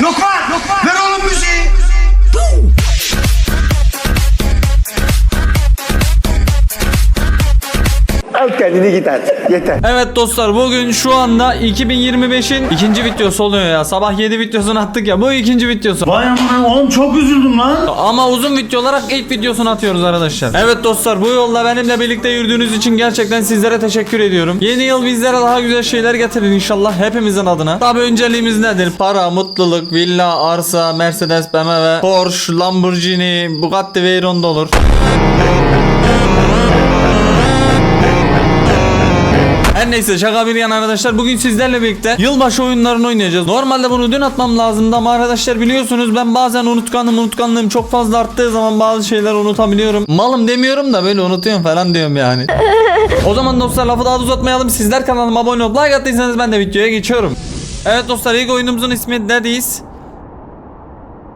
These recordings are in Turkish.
Lokman! Lokman! Kendini git artık. Yeter. Evet dostlar bugün şu anda 2025'in ikinci videosu oluyor ya. Sabah 7 videosunu attık ya. Bu ikinci videosu. Vay amına oğlum çok üzüldüm lan. Ama uzun video olarak ilk videosunu atıyoruz arkadaşlar. Evet dostlar bu yolda benimle birlikte yürüdüğünüz için gerçekten sizlere teşekkür ediyorum. Yeni yıl bizlere daha güzel şeyler getirin inşallah hepimizin adına. Tabi önceliğimiz nedir? Para, mutluluk, villa, arsa, Mercedes, BMW, Porsche, Lamborghini, Bugatti Veyron da olur. Her neyse şaka bir yana arkadaşlar bugün sizlerle birlikte yılbaşı oyunlarını oynayacağız. Normalde bunu dün atmam lazımdı ama arkadaşlar biliyorsunuz ben bazen unutkanım unutkanlığım çok fazla arttığı zaman bazı şeyler unutabiliyorum. Malım demiyorum da böyle unutuyorum falan diyorum yani. o zaman dostlar lafı daha da uzatmayalım. Sizler kanalıma abone olup like attıysanız ben de videoya geçiyorum. Evet dostlar ilk oyunumuzun ismi Daddy's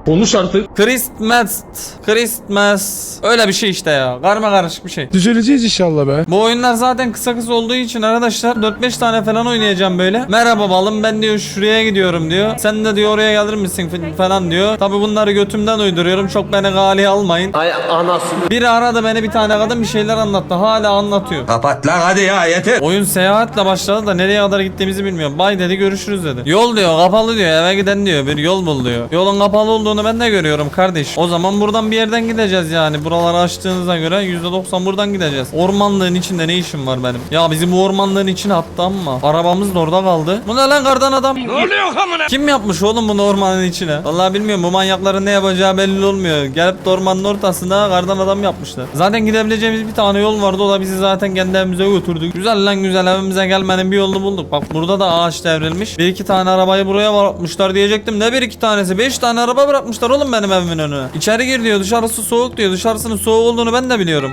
Konuş artık. Christmas Christmas Öyle bir şey işte ya karma karışık bir şey Düzeleceğiz inşallah be. Bu oyunlar zaten kısa kısa olduğu için arkadaşlar 4-5 tane falan oynayacağım böyle. Merhaba balım ben diyor şuraya gidiyorum diyor. Sen de diyor oraya gelir misin falan diyor. Tabi bunları götümden uyduruyorum. Çok beni galiye almayın. Ay anasını. Biri aradı beni bir tane kadın bir şeyler anlattı. Hala anlatıyor. Kapat lan hadi ya yeter. Oyun seyahatle başladı da nereye kadar gittiğimizi bilmiyorum. Bay dedi görüşürüz dedi. Yol diyor kapalı diyor eve giden diyor bir yol bul diyor. Yolun kapalı olduğunu ben de görüyorum kardeş. O zaman buradan bir yerden gideceğiz yani. Buraları açtığınıza göre %90 buradan gideceğiz. Ormanlığın içinde ne işim var benim? Ya bizi bu ormanlığın içine attı ama arabamız da orada kaldı. Bu ne lan kardan adam? Ne oluyor amına? Kim yapmış oğlum bunu ormanın içine? Vallahi bilmiyorum bu manyakların ne yapacağı belli olmuyor. Gelip de ormanın ortasında kardan adam yapmışlar. Zaten gidebileceğimiz bir tane yol vardı o da bizi zaten kendi evimize götürdük. Güzel lan güzel evimize gelmenin bir yolunu bulduk. Bak burada da ağaç devrilmiş. Bir iki tane arabayı buraya bırakmışlar diyecektim. Ne bir iki tanesi? Beş tane araba bırakmışlar oğlum benim evimin önüne. İçeri gir diyor dışarısı soğuk diyor. Dışarısının soğuk olduğunu ben de biliyorum.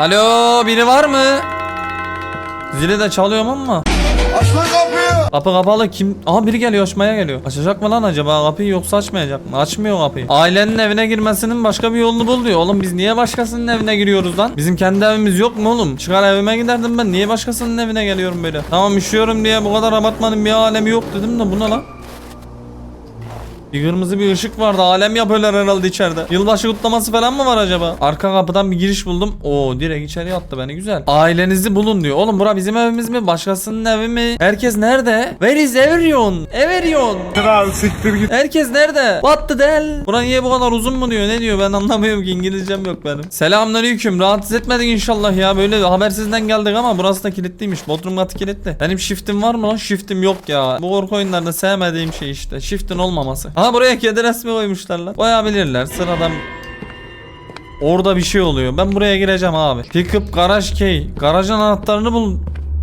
Alo biri var mı? Zili de çalıyorum ama. Açma kapıyı! Kapı kapalı kim? Aha biri geliyor açmaya geliyor. Açacak mı lan acaba kapıyı yoksa açmayacak mı? Açmıyor kapıyı. Ailenin evine girmesinin başka bir yolunu bul diyor. Oğlum biz niye başkasının evine giriyoruz lan? Bizim kendi evimiz yok mu oğlum? Çıkar evime giderdim ben. Niye başkasının evine geliyorum böyle? Tamam üşüyorum diye bu kadar abartmanın bir alemi yok dedim de bu ne lan? Bir kırmızı bir ışık vardı. Alem yapıyorlar herhalde içeride. Yılbaşı kutlaması falan mı var acaba? Arka kapıdan bir giriş buldum. Oo direkt içeriye attı beni güzel. Ailenizi bulun diyor. Oğlum bura bizim evimiz mi? Başkasının evi mi? Herkes nerede? Where is everyone? Everyone. Kral siktir git. Herkes nerede? What the hell? Bura niye bu kadar uzun mu diyor? Ne diyor? Ben anlamıyorum ki İngilizcem yok benim. Selamünaleyküm. Rahatsız etmedik inşallah ya. Böyle habersizden geldik ama burası da kilitliymiş. Bodrum katı kilitli. Benim shiftim var mı lan? Shiftim yok ya. Bu korku oyunlarında sevmediğim şey işte. Shiftin olmaması. Aha buraya kedi resmi koymuşlar lan. Koyabilirler. Sıradan Orada bir şey oluyor. Ben buraya gireceğim abi. Pick up garaj key. Garajın anahtarını bul.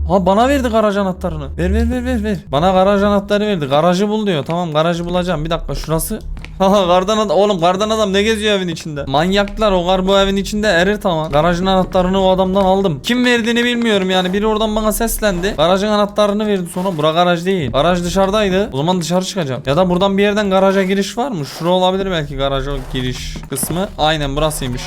Ha bana verdi garaj anahtarını. Ver ver ver ver ver. Bana garaj anahtarı verdi. Garajı bul diyor. Tamam garajı bulacağım. Bir dakika şurası. Haha kardan adam. Oğlum kardan adam ne geziyor evin içinde? Manyaklar o kar bu evin içinde erir tamam. Garajın anahtarını o adamdan aldım. Kim verdiğini bilmiyorum yani. Biri oradan bana seslendi. Garajın anahtarını verdi sonra. Bura garaj değil. Garaj dışarıdaydı. O zaman dışarı çıkacağım. Ya da buradan bir yerden garaja giriş var mı? Şura olabilir belki garaja giriş kısmı. Aynen burasıymış.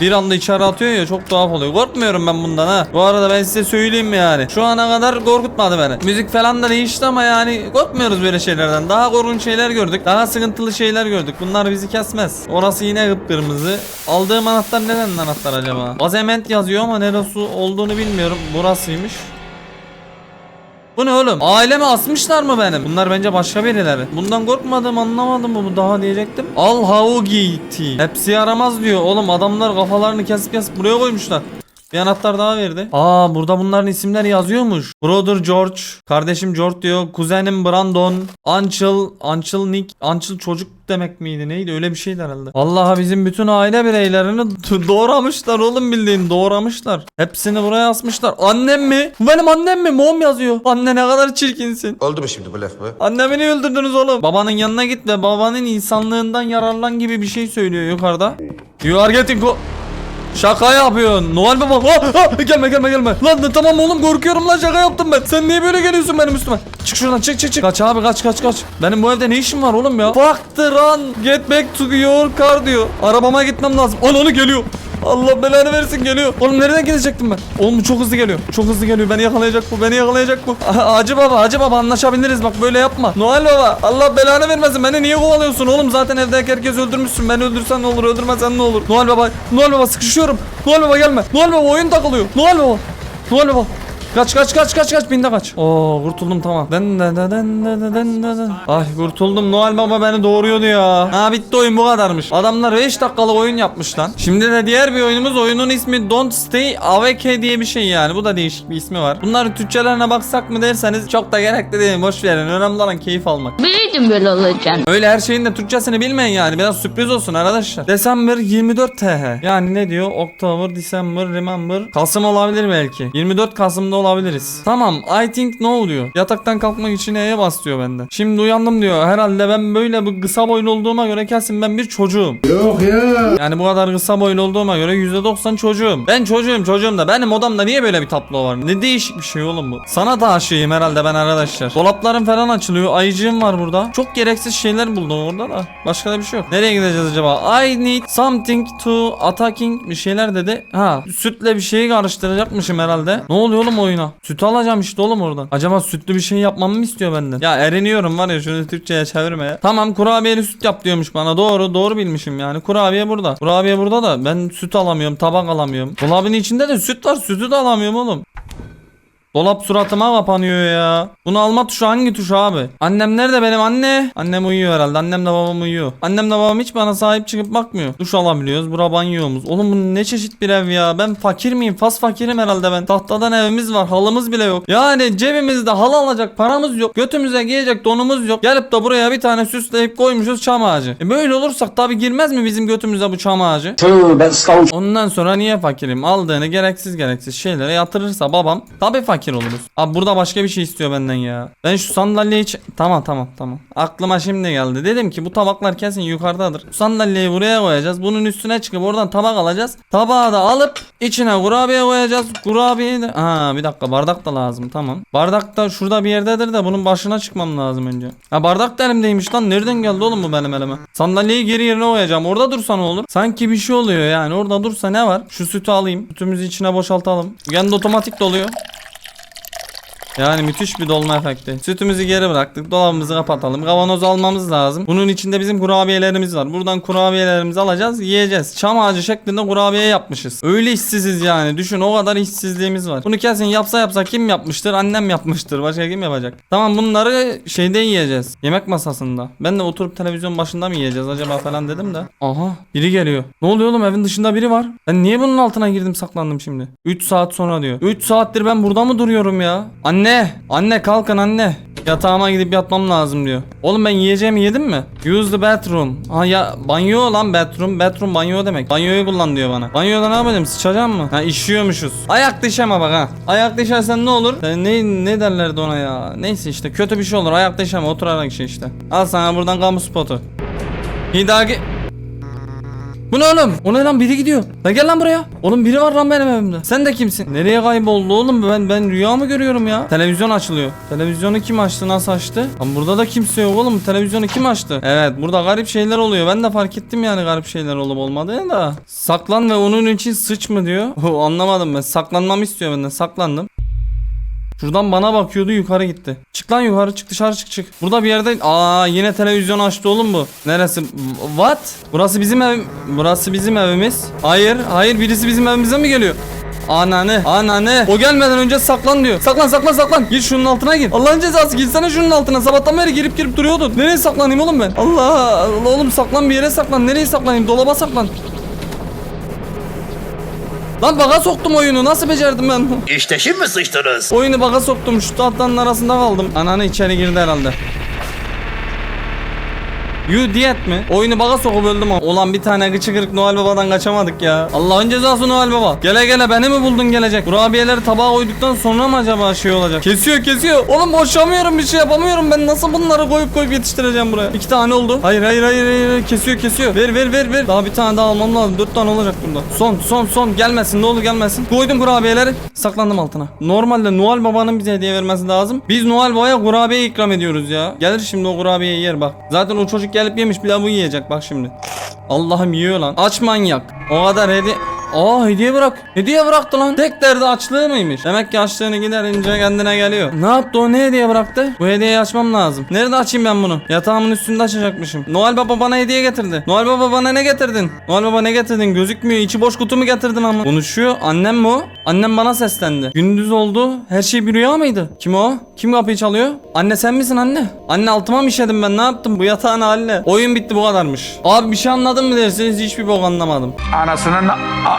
Bir anda içeri atıyor ya çok tuhaf oluyor. Korkmuyorum ben bundan ha. Bu arada ben size söyleyeyim yani. Şu ana kadar korkutmadı beni. Müzik falan da değişti ama yani korkmuyoruz böyle şeylerden. Daha korkunç şeyler gördük. Daha sıkıntılı şeyler gördük. Bunlar bizi kesmez. Orası yine kıpkırmızı. Aldığım anahtar neden anahtar acaba? Azement yazıyor ama neresi olduğunu bilmiyorum. Burasıymış. Bu ne oğlum? Ailemi asmışlar mı benim? Bunlar bence başka birileri. Bundan korkmadım anlamadım bu daha diyecektim. Al Haugiti. Hepsi yaramaz diyor. Oğlum adamlar kafalarını kesip kesip buraya koymuşlar. Bir anahtar daha verdi. Aa burada bunların isimleri yazıyormuş. Brother George, kardeşim George diyor. Kuzenim Brandon, Anchel, Anchel Nick, Anchel çocuk demek miydi neydi öyle bir şeydi herhalde. Vallahi bizim bütün aile bireylerini doğramışlar oğlum bildiğin doğramışlar. Hepsini buraya asmışlar. Annem mi? Bu benim annem mi? Mom yazıyor. Anne ne kadar çirkinsin. Oldu mu şimdi bu laf mı? Annemi niye öldürdünüz oğlum? Babanın yanına git ve babanın insanlığından yararlan gibi bir şey söylüyor yukarıda. You are getting Şaka yapıyorsun. Noel baba. Ah, ah, gelme gelme gelme. Lan tamam oğlum korkuyorum lan şaka yaptım ben. Sen niye böyle geliyorsun benim üstüme? Çık şuradan çık çık çık. Kaç abi kaç kaç kaç. Benim bu evde ne işim var oğlum ya? Fuck the run. Get back to your car diyor. Arabama gitmem lazım. Ananı geliyor. Allah belanı versin geliyor. Oğlum nereden gidecektim ben? Oğlum çok hızlı geliyor. Çok hızlı geliyor. Beni yakalayacak bu. Beni yakalayacak bu. Hacı baba, Hacı baba anlaşabiliriz. Bak böyle yapma. Noel baba. Allah belanı vermesin. Beni niye kovalıyorsun oğlum? Zaten evdeki herkes öldürmüşsün. Beni öldürsen ne olur, öldürmesen ne olur? Noel baba. Noel baba sıkışıyorum. Noel baba gelme. Noel baba oyun takılıyor. Noel baba. Noel baba. Kaç kaç kaç kaç kaç binde kaç. Oo kurtuldum tamam. Den den den den den den. Ay kurtuldum. Noel Baba beni doğuruyordu ya. Ha bitti oyun bu kadarmış. Adamlar 5 dakikalık oyun yapmış lan. Şimdi de diğer bir oyunumuz oyunun ismi Don't Stay Awake diye bir şey yani. Bu da değişik bir ismi var. Bunların Türkçelerine baksak mı derseniz çok da gerekli değil. Boş verin. Önemli olan keyif almak. Biliyordum böyle olacağını. Öyle her şeyin de Türkçesini bilmeyin yani. Biraz sürpriz olsun arkadaşlar. December 24 TH. Yani ne diyor? October, December, Remember. Kasım olabilir belki. 24 Kasım'da olabiliriz. Tamam. I think no diyor. Yataktan kalkmak için E'ye bas diyor benden. Şimdi uyandım diyor. Herhalde ben böyle bir kısa boylu olduğuma göre kesin ben bir çocuğum. Yok ya. Yani bu kadar kısa boylu olduğuma göre %90 çocuğum. Ben çocuğum çocuğum da benim odamda niye böyle bir tablo var? Ne değişik bir şey oğlum bu. Sana da aşığım herhalde ben arkadaşlar. Dolaplarım falan açılıyor. Ayıcığım var burada. Çok gereksiz şeyler buldum orada da. Başka da bir şey yok. Nereye gideceğiz acaba? I need something to attacking bir şeyler dedi. Ha sütle bir şeyi karıştıracakmışım herhalde. Ne oluyor oğlum oyuna? Süt alacağım işte oğlum oradan. Acaba sütlü bir şey yapmamı mı istiyor benden? Ya ereniyorum var ya şunu Türkçe'ye çevirme ya. Tamam kurabiyeli süt yap diyormuş bana. Doğru doğru bilmişim yani. Kurabiye burada. Kurabiye burada da ben süt alamıyorum. Tabak alamıyorum. Dolabın içinde de süt var. Sütü de alamıyorum oğlum. Dolap suratıma kapanıyor ya. Bunu alma tuşu hangi tuş abi? Annem nerede benim anne? Annem uyuyor herhalde. Annemle babam uyuyor. Annemle babam hiç bana sahip çıkıp bakmıyor. Duş alabiliyoruz. Bura banyomuz. Oğlum bu ne çeşit bir ev ya. Ben fakir miyim? Fas fakirim herhalde ben. Tahtadan evimiz var. Halımız bile yok. Yani cebimizde halı alacak paramız yok. Götümüze giyecek donumuz yok. Gelip de buraya bir tane süsleyip koymuşuz çam ağacı. E böyle olursak tabi girmez mi bizim götümüze bu çam ağacı? Ondan sonra niye fakirim? Aldığını gereksiz gereksiz şeylere yatırırsa babam tabi fakir oluruz. Abi burada başka bir şey istiyor benden ya. Ben şu sandalyeyi tamam tamam tamam. Aklıma şimdi geldi. Dedim ki bu tabaklar kesin yukarıdadır. Bu sandalyeyi buraya koyacağız. Bunun üstüne çıkıp oradan tabak alacağız. Tabağı da alıp içine kurabiye koyacağız. Kurabiyeyi de ha bir dakika bardak da lazım tamam. Bardak da şurada bir yerdedir de bunun başına çıkmam lazım önce. Ha bardak da elimdeymiş lan. Nereden geldi oğlum bu benim elime? Sandalyeyi geri yerine koyacağım. Orada dursa ne olur? Sanki bir şey oluyor yani. Orada dursa ne var? Şu sütü alayım. Sütümüzü içine boşaltalım. Kendi otomatik doluyor. Yani müthiş bir dolma efekti. Sütümüzü geri bıraktık. Dolabımızı kapatalım. Kavanoz almamız lazım. Bunun içinde bizim kurabiyelerimiz var. Buradan kurabiyelerimizi alacağız, yiyeceğiz. Çam ağacı şeklinde kurabiye yapmışız. Öyle işsiziz yani. Düşün o kadar işsizliğimiz var. Bunu kesin yapsa yapsa kim yapmıştır? Annem yapmıştır. Başka kim yapacak? Tamam bunları şeyde yiyeceğiz. Yemek masasında. Ben de oturup televizyon başında mı yiyeceğiz acaba falan dedim de. Aha biri geliyor. Ne oluyor oğlum evin dışında biri var. Ben niye bunun altına girdim saklandım şimdi? 3 saat sonra diyor. 3 saattir ben burada mı duruyorum ya? Anne! Anne kalkın anne. Yatağıma gidip yatmam lazım diyor. Oğlum ben yiyeceğimi yedim mi? Use the bathroom. Ha ya banyo lan bathroom. Bathroom banyo demek. Banyoyu kullan diyor bana. Banyoda ne yapacağım? Sıçacağım mı? Ha işiyormuşuz. Ayak dışama bak ha. Ayak dışarsan ne olur? Sen ne ne derlerdi ona ya? Neyse işte kötü bir şey olur. Ayak dışama oturarak şey işte. Al sana buradan kamu spotu. Hidagi bu ne oğlum? O ne lan biri gidiyor. La gel lan buraya. Oğlum biri var lan benim evimde. Sen de kimsin? Nereye kayboldu oğlum? Ben ben rüya mı görüyorum ya? Televizyon açılıyor. Televizyonu kim açtı? Nasıl açtı? Lan burada da kimse yok oğlum. Televizyonu kim açtı? Evet burada garip şeyler oluyor. Ben de fark ettim yani garip şeyler olup olmadığını da. Saklan ve onun için sıç mı diyor. Anlamadım ben. Saklanmamı istiyor benden. Saklandım. Şuradan bana bakıyordu yukarı gitti. Çık lan yukarı çık dışarı çık çık. Burada bir yerde aa yine televizyon açtı oğlum bu. Neresi? What? Burası bizim ev. Burası bizim evimiz. Hayır hayır birisi bizim evimize mi geliyor? Ananı ananı o gelmeden önce saklan diyor saklan saklan saklan gir şunun altına gir Allah'ın cezası girsene şunun altına sabahtan beri girip girip duruyordun nereye saklanayım oğlum ben Allah Allah oğlum saklan bir yere saklan nereye saklanayım dolaba saklan Lan baga soktum oyunu nasıl becerdim ben İşte şimdi sıçtınız. Oyunu baga soktum şu tahtanın arasında kaldım. Ananı içeri girdi herhalde. You diyet mi? Oyunu baga sokup öldüm ama. Ulan bir tane gıçı kırık Noel Baba'dan kaçamadık ya. Allah'ın cezası Noel Baba. Gele gele beni mi buldun gelecek? Kurabiyeleri tabağa koyduktan sonra mı acaba şey olacak? Kesiyor kesiyor. Oğlum boşamıyorum bir şey yapamıyorum. Ben nasıl bunları koyup koyup yetiştireceğim buraya? İki tane oldu. Hayır hayır hayır hayır. Kesiyor kesiyor. Ver ver ver ver. Daha bir tane daha almam lazım. Dört tane olacak bunda. Son son son. Gelmesin ne olur gelmesin. Koydum kurabiyeleri. Saklandım altına. Normalde Noel Baba'nın bize hediye vermesi lazım. Biz Noel Baba'ya kurabiye ikram ediyoruz ya. Gelir şimdi o kurabiyeyi yer bak. Zaten o çocuk gelip yemiş bir daha bu yiyecek bak şimdi. Allah'ım yiyor lan. Aç manyak. O kadar hediye... Aa hediye bırak. Hediye bıraktı lan. Tek derdi açlığı mıymış? Demek ki açlığını giderince kendine geliyor. Ne yaptı o ne hediye bıraktı? Bu hediyeyi açmam lazım. Nerede açayım ben bunu? Yatağımın üstünde açacakmışım. Noel Baba bana hediye getirdi. Noel Baba bana ne getirdin? Noel Baba ne getirdin? Gözükmüyor. İçi boş kutu mu getirdin ama? Konuşuyor. Annem mi o? Annem bana seslendi. Gündüz oldu. Her şey bir rüya mıydı? Kim o? Kim kapıyı çalıyor? Anne sen misin anne? Anne altıma mı işedim ben? Ne yaptım? Bu yatağın haline. Oyun bitti bu kadarmış. Abi bir şey anladın mı dersiniz? Hiçbir bok anlamadım. Anasının...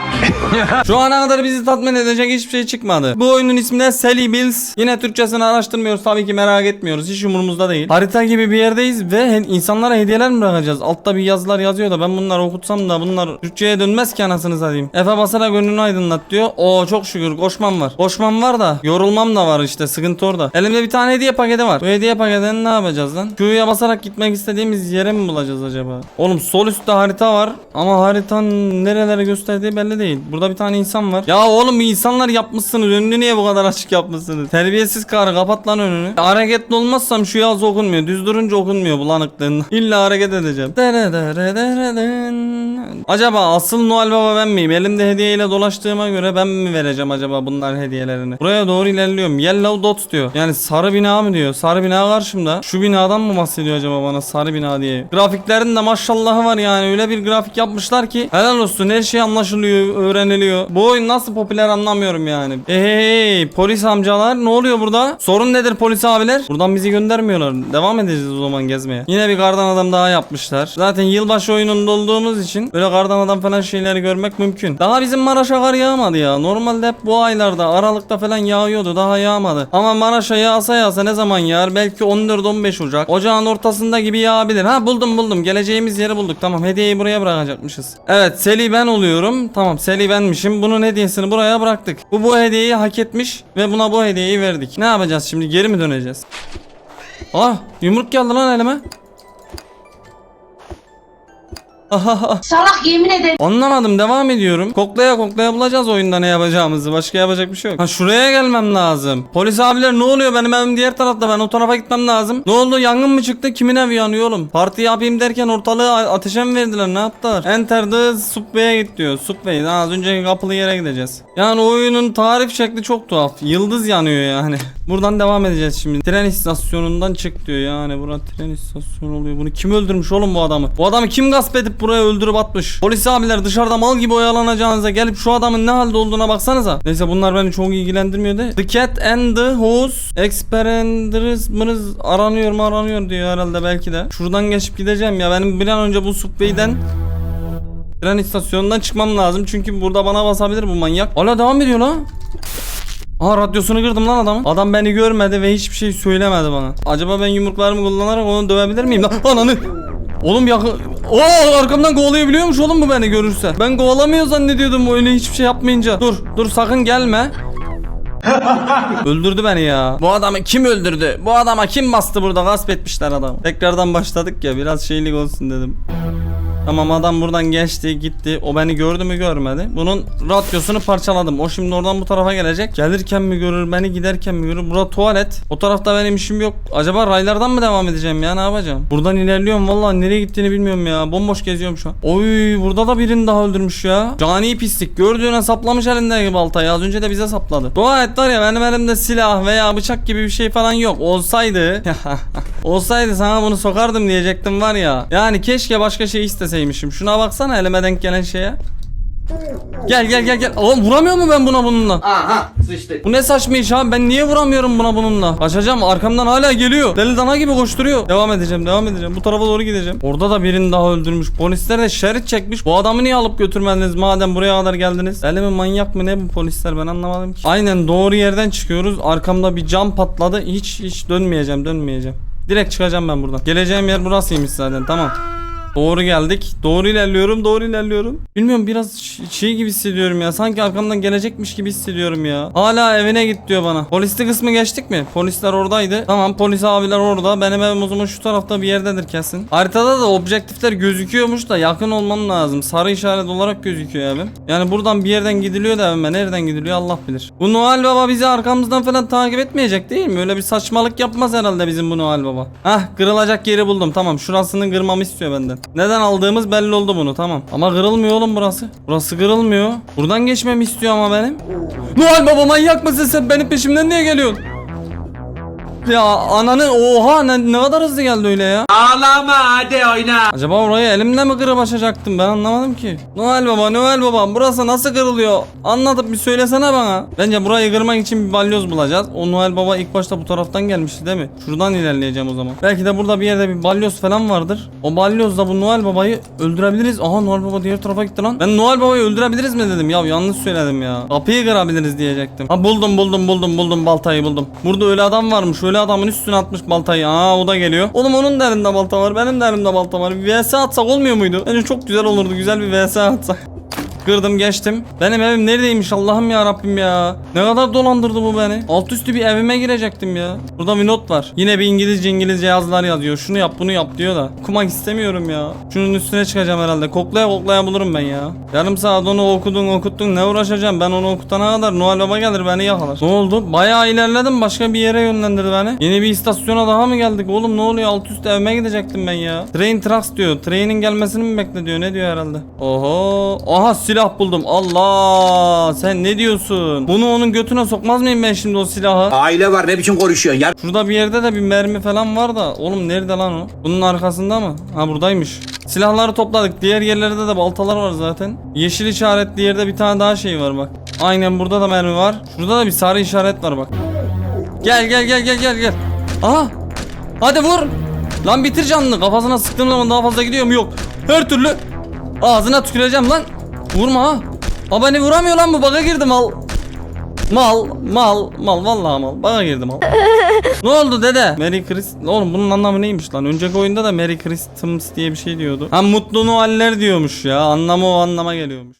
Şu ana kadar bizi tatmin edecek hiçbir şey çıkmadı. Bu oyunun ismi de Sally Bills. Yine Türkçesini araştırmıyoruz tabii ki merak etmiyoruz. Hiç umurumuzda değil. Harita gibi bir yerdeyiz ve insanlara hediyeler mi bırakacağız? Altta bir yazılar yazıyor da ben bunları okutsam da bunlar Türkçe'ye dönmez ki anasını satayım. Efe basarak önünü aydınlat diyor. Oo çok şükür koşmam var. Koşmam var da yorulmam da var işte sıkıntı orada. Elimde bir tane hediye paketi var. Bu hediye paketini ne yapacağız lan? Q'ya basarak gitmek istediğimiz yere mi bulacağız acaba? Oğlum sol üstte harita var ama haritanın nerelere gösterdiği belli değil. Burada bir tane insan var. Ya oğlum insanlar yapmışsınız. Önünü niye bu kadar açık yapmışsınız? Terbiyesiz karı kapat lan önünü. Hareketli olmazsam şu yaz okunmuyor. Düz durunca okunmuyor bulanıklığından. İlla hareket edeceğim. Acaba asıl Noel Baba ben miyim? Elimde hediyeyle dolaştığıma göre ben mi vereceğim acaba bunlar hediyelerini? Buraya doğru ilerliyorum. Yellow dot diyor. Yani sarı bina mı diyor? Sarı bina karşımda. Şu binadan mı bahsediyor acaba bana sarı bina diye? Grafiklerin de maşallahı var yani. Öyle bir grafik yapmışlar ki helal olsun her şey anlaşılıyor, öğreniliyor. Bu oyun nasıl popüler anlamıyorum yani. Hey, polis amcalar ne oluyor burada? Sorun nedir polis abiler? Buradan bizi göndermiyorlar. Devam edeceğiz o zaman gezmeye. Yine bir kardan adam daha yapmışlar. Zaten yılbaşı oyununda olduğumuz için böyle kardan adam falan şeyleri görmek mümkün. Daha bizim Maraş'a kar yağmadı ya. Normalde hep bu aylarda Aralık'ta falan yağıyordu. Daha yağmadı. Ama Maraş'a yağsa yağsa ne zaman yağar? Belki 14-15 Ocak. Ocağın ortasında gibi yağabilir. Ha buldum buldum. Geleceğimiz yeri bulduk. Tamam hediyeyi buraya bırakacakmışız. Evet Seli ben oluyorum. Tamam Seli benmişim. Bunun hediyesini buraya bıraktık. Bu bu hediyeyi hak etmiş ve buna bu hediyeyi verdik. Ne yapacağız şimdi? Geri mi döneceğiz? Ah yumruk geldi lan elime. Salak yemin ederim. Anlamadım devam ediyorum. Koklaya koklaya bulacağız oyunda ne yapacağımızı. Başka yapacak bir şey yok. Ha şuraya gelmem lazım. Polis abiler ne oluyor benim evim diğer tarafta ben o tarafa gitmem lazım. Ne oldu yangın mı çıktı kimin evi yanıyor oğlum? Parti yapayım derken ortalığı ateşe mi verdiler ne yaptılar? Enter the subway'e git diyor. Subway Ha, az önceki kapılı yere gideceğiz. Yani oyunun tarif şekli çok tuhaf. Yıldız yanıyor yani. Buradan devam edeceğiz şimdi. Tren istasyonundan çık diyor yani. Burası tren istasyonu oluyor. Bunu kim öldürmüş oğlum bu adamı? Bu adamı kim gasp edip buraya öldürüp atmış? Polis abiler dışarıda mal gibi oyalanacağınıza gelip şu adamın ne halde olduğuna baksanıza. Neyse bunlar beni çok ilgilendirmiyor de. The Cat and the Horse Experenders mırız aranıyor mu aranıyor diyor herhalde belki de. Şuradan geçip gideceğim ya. Benim bir an önce bu subway'den Tren istasyonundan çıkmam lazım çünkü burada bana basabilir bu manyak. Hala devam ediyor lan. Aa radyosunu kırdım lan adamın. Adam beni görmedi ve hiçbir şey söylemedi bana. Acaba ben yumruklarımı kullanarak onu dövebilir miyim lan? Ananı. Oğlum yakın... Oo arkamdan kovalayabiliyormuş oğlum bu beni görürse. Ben kovalamıyor zannediyordum öyle hiçbir şey yapmayınca. Dur dur sakın gelme. Öldürdü beni ya. Bu adamı kim öldürdü? Bu adama kim bastı burada? Gasp etmişler adamı. Tekrardan başladık ya biraz şeylik olsun dedim. Tamam adam buradan geçti gitti. O beni gördü mü görmedi. Bunun radyosunu parçaladım. O şimdi oradan bu tarafa gelecek. Gelirken mi görür beni giderken mi görür. Bura tuvalet. O tarafta benim işim yok. Acaba raylardan mı devam edeceğim ya ne yapacağım? Buradan ilerliyorum vallahi nereye gittiğini bilmiyorum ya. Bomboş geziyorum şu an. Oy burada da birini daha öldürmüş ya. Cani pislik. Gördüğüne saplamış elindeki baltayı. Az önce de bize sapladı. Dua et var ya benim elimde silah veya bıçak gibi bir şey falan yok. Olsaydı olsaydı sana bunu sokardım diyecektim var ya. Yani keşke başka şey isteseymişim. Şuna baksana elime denk gelen şeye. Gel gel gel gel. Oğlum vuramıyor mu ben buna bununla? Aha sıçtık. Bu ne saçma iş abi ben niye vuramıyorum buna bununla? Kaçacağım arkamdan hala geliyor. Deli dana gibi koşturuyor. Devam edeceğim devam edeceğim. Bu tarafa doğru gideceğim. Orada da birini daha öldürmüş. Polisler de şerit çekmiş. Bu adamı niye alıp götürmediniz madem buraya kadar geldiniz? Deli mi manyak mı ne bu polisler ben anlamadım ki. Aynen doğru yerden çıkıyoruz. Arkamda bir cam patladı. Hiç hiç dönmeyeceğim dönmeyeceğim. Direkt çıkacağım ben buradan. Geleceğim yer burasıymış zaten tamam. Doğru geldik. Doğru ilerliyorum. Doğru ilerliyorum. Bilmiyorum biraz şey gibi hissediyorum ya. Sanki arkamdan gelecekmiş gibi hissediyorum ya. Hala evine git diyor bana. Polisli kısmı geçtik mi? Polisler oradaydı. Tamam polis abiler orada. Benim evim o zaman şu tarafta bir yerdedir kesin. Haritada da objektifler gözüküyormuş da yakın olmam lazım. Sarı işaret olarak gözüküyor evim. Yani buradan bir yerden gidiliyor da evime. Nereden gidiliyor Allah bilir. Bu Noel Baba bizi arkamızdan falan takip etmeyecek değil mi? Öyle bir saçmalık yapmaz herhalde bizim bu Noel Baba. Hah kırılacak yeri buldum. Tamam şurasını kırmamı istiyor benden. Zaten. Neden aldığımız belli oldu bunu tamam. Ama kırılmıyor oğlum burası. Burası kırılmıyor. Buradan geçmemi istiyor ama benim. Noel baba manyak mısın sen benim peşimden niye geliyorsun? Ya ananı oha ne, ne kadar hızlı geldi öyle ya. Ağlama hadi oyna. Acaba orayı elimle mi kırıp açacaktım ben anlamadım ki. Noel baba Noel baba burası nasıl kırılıyor? Anlatıp bir söylesene bana. Bence burayı kırmak için bir balyoz bulacağız. O Noel baba ilk başta bu taraftan gelmişti değil mi? Şuradan ilerleyeceğim o zaman. Belki de burada bir yerde bir balyoz falan vardır. O balyozla bu Noel babayı öldürebiliriz. Aha Noel baba diğer tarafa gitti lan. Ben Noel babayı öldürebiliriz mi dedim ya yanlış söyledim ya. Kapıyı kırabiliriz diyecektim. Ha buldum buldum buldum buldum baltayı buldum. Burada öyle adam varmış. Öyle adamın üstüne atmış baltayı. Aa o da geliyor. Oğlum onun da elinde balta var. Benim de elimde balta var. Vs atsak olmuyor muydu? Bence çok güzel olurdu. Güzel bir vs atsak. Kırdım geçtim. Benim evim neredeymiş Allah'ım ya Rabbim ya. Ne kadar dolandırdı bu beni. Alt üstü bir evime girecektim ya. Burada bir not var. Yine bir İngilizce İngilizce yazılar yazıyor. Şunu yap bunu yap diyor da. Okumak istemiyorum ya. Şunun üstüne çıkacağım herhalde. Koklaya koklaya bulurum ben ya. Yarım saat onu okudun okuttun ne uğraşacağım. Ben onu okutana kadar Noel Baba gelir beni yakalar. Ne oldu? Bayağı ilerledim. Başka bir yere yönlendirdi beni. Yeni bir istasyona daha mı geldik? Oğlum ne oluyor? Alt üst evime gidecektim ben ya. Train Trucks diyor. Train'in gelmesini mi bekle diyor. Ne diyor herhalde? Oho. Aha silah buldum. Allah. Sen ne diyorsun? Bunu onun götüne sokmaz mıyım ben şimdi o silahı? Aile var ne biçim konuşuyorsun ya? Şurada bir yerde de bir mermi falan var da. Oğlum nerede lan o? Bunun arkasında mı? Ha buradaymış. Silahları topladık. Diğer yerlerde de baltalar var zaten. Yeşil işaretli yerde bir tane daha şey var bak. Aynen burada da mermi var. Şurada da bir sarı işaret var bak. Gel gel gel gel gel gel. Aha. Hadi vur. Lan bitir canını. Kafasına sıktığım zaman daha fazla gidiyor mu? Yok. Her türlü ağzına tüküreceğim lan. Vurma. Aa beni vuramıyor lan bu. Baga girdim al. Mal, mal, mal vallahi mal. Bana girdi mal. ne oldu dede? Merry Christmas. Oğlum bunun anlamı neymiş lan? Önceki oyunda da Merry Christmas diye bir şey diyordu. Ha mutlu Noeller diyormuş ya. Anlamı o anlama geliyormuş.